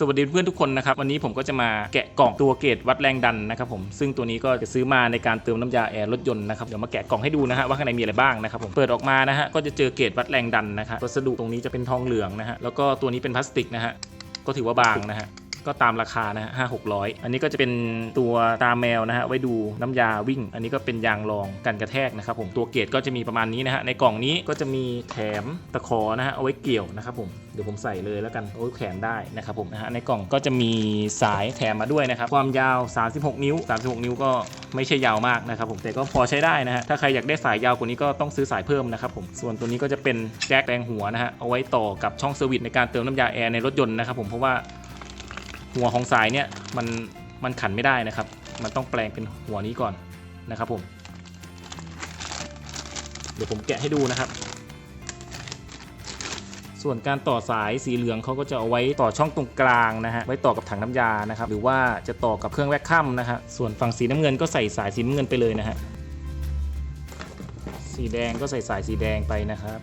สวัสดีเพื่อนทุกคนนะครับ วันนี้ผมก็จะมาแกะกล่องตัวเกรดวัดแรงดันนะครับผมซึ่งตัวนี้ก็จะซื้อมาในการเติมน้ำยาแอร์รถยนต์นะครับเดี๋ยวมาแกะกล่องให้ดูนะฮะว่าข้างในมีอะไรบ้างนะครับผมเปิดออกมานะฮะก็จะเจอเกรดวัดแรงดันนะครับวัสดุตรงนี้จะเป็นทองเหลืองนะฮะแล้วก็ตัวนี้เป็นพลาสติกนะฮะก็ถือว่าบางนะฮะ ก็ตามราคานะฮะห้าหกร้อยอันนี้ก็จะเป็นตัวตาแมวนะฮะไว้ดูน้ำยาวิ่ง อันนี้ก็เป็นยางรองกันกระแทกนะครับผมตัวเกรดก็จะมีประมาณนี้นะฮะในกล่องนี้ก็จะมีแถมตะขอนะฮะเอาไว้เกี่ยวนะครับผมเดี๋ยวผมใส่เลยแล้วกันเอาไว้แขวนได้นะครับผมนะฮะในกล่องก็จะมีสายแถมมาด้วยนะครับความยาว 36 นิ้ว 36 นิ้วก็ไม่ใช่ยาวมากนะครับผมแต่ก็พอใช้ได้นะฮะถ้าใครอยากได้สายยาวกว่านี้ก็ต้องซื้อสายเพิ่มนะครับผมส่วนตัวนี้ก็จะเป็นแจ็คแรงหัวนะฮะเอาไว้ต่อกับช่องเซอร์วิสในการเติมน้ำยาแอร์ในรถยนต์นะครับผมเพราะว่า หัวของสายเนี่ยมันมันขันไม่ได้นะครับ มันต้องแปลงเป็นหัวนี้ก่อนนะครับผม เดี๋ยวผมแกะให้ดูนะครับ ส่วนการต่อสายสีเหลืองเขาก็จะเอาไว้ต่อช่องตรงกลางนะฮะ ไว้ต่อกับถังน้ำยานะครับ หรือว่าจะต่อกับเครื่องแวคคัมนะฮะ ส่วนฝั่งสีน้ำเงินก็ใส่สายสีน้ำเงินไปเลยนะฮะ สีแดงก็ใส่สายสีแดงไปนะครับ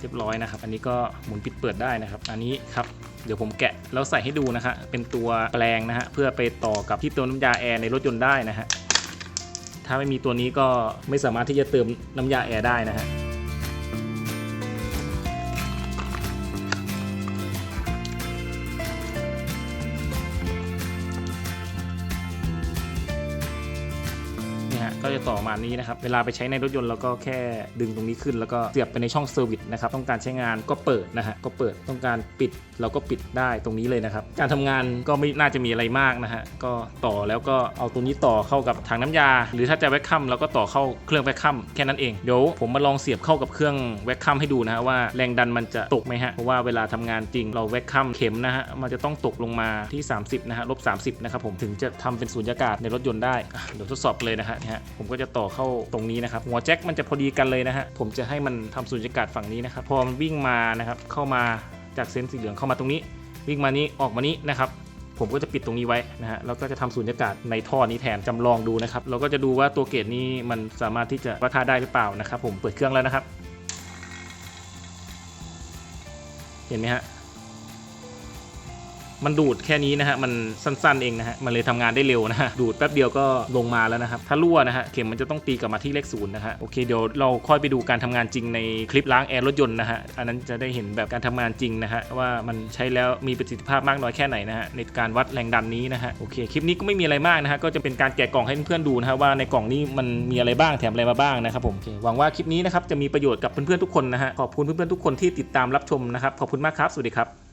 เรียบร้อยนะครับ อันนี้ก็หมุนปิดเปิดได้นะครับ อันนี้ครับเดี๋ยวผมแกะแล้วใส่ให้ดูนะฮะเป็นตัวแปลงนะฮะเพื่อไปต่อกับที่เติมน้ำยาแอร์ในรถยนต์ได้นะฮะถ้าไม่มีตัวนี้ก็ไม่สามารถที่จะเติมน้ำยาแอร์ได้นะฮะ ก็จะต่อมานี้นะครับเวลาไปใช้ในรถยนต์เราก็แค่ดึงตรงนี้ขึ้น แล้วก็เสียบไปในช่องเซอร์วิสนะครับต้องการใช้งานก็เปิดนะฮะก็เปิดต้องการปิดเราก็ปิดได้ตรงนี้เลยนะครับ การทำงานก็ไม่น่าจะมีอะไรมากนะฮะก็ต่อแล้วก็เอาตัวนี้ต่อเข้ากับถังน้ำยา หรือถ้าจะแวคคัมเราก็ต่อเข้าเครื่องแวคคัมแค่นั้นเองเดี๋ยวผมมาลองเสียบเข้ากับเครื่องแวคคัมให้ดูนะฮะว่าแรงดันมันจะตกไหมฮะเพราะว่าเวลาทำงานจริงเราแวคคัมเข็มนะฮะมันจะต้องตกลงมาที่ 30นะฮะลบ30นะครับผมถึงจะทำเป็นสูญญากาศในรถยนต์ได้เดี๋ยวทดสอบเลยนะฮะผมก็จะต่อเข้าตรงนี้นะครับ หัวแจ็คมันจะพอดีกันเลยนะฮะ ผมจะให้มันทำสูญญากาศฝั่งนี้นะครับ พอมันวิ่งมานะครับ เข้ามาจากเส้นสีเหลืองเข้ามาตรงนี้ วิ่งมานี้ออกมานี้นะครับ ผมก็จะปิดตรงนี้ไว้นะฮะ แล้วก็จะทำสูญญากาศในท่อนี้แทนจำลองดูนะครับ เราก็จะดูว่าตัวเกรดนี้มันสามารถที่จะวัดค่าได้หรือเปล่านะครับ ผมเปิดเครื่องแล้วนะครับ เห็นไหมฮะ มันดูดแค่นี้นะฮะมันสั้นๆเองนะฮะมันเลยทำงานได้เร็วนะฮะดูดแป๊บเดียวก็ลงมาแล้วนะครับถ้ารั่วนะฮะเข็มมันจะต้องตีกลับมาที่เลขศูนย์นะฮะโอเคเดี๋ยวเราค่อยไปดูการทำงานจริงในคลิปล้างแอร์รถยนต์นะฮะอันนั้นจะได้เห็นแบบการทำงานจริงนะฮะว่ามันใช้แล้วมีประสิทธิภาพมากน้อยแค่ไหนนะฮะในการวัดแรงดันนี้นะฮะโอเคคลิปนี้ก็ไม่มีอะไรมากนะฮะก็จะเป็นการแกะกล่องให้เพื่อนๆดูนะฮะว่าในกล่องนี้มันมีอะไรบ้างแถมอะไรมาบ้างนะครับผมโอเคหวังว่าคลิปนี้นะครับจะมีประโยชน์กับเพื่อนๆทุกคนนะฮะขอบคุณเพื่อนๆทุกคนที่ติดตามรับชมนะครับขอบคุณมากครับสวัสดีครับ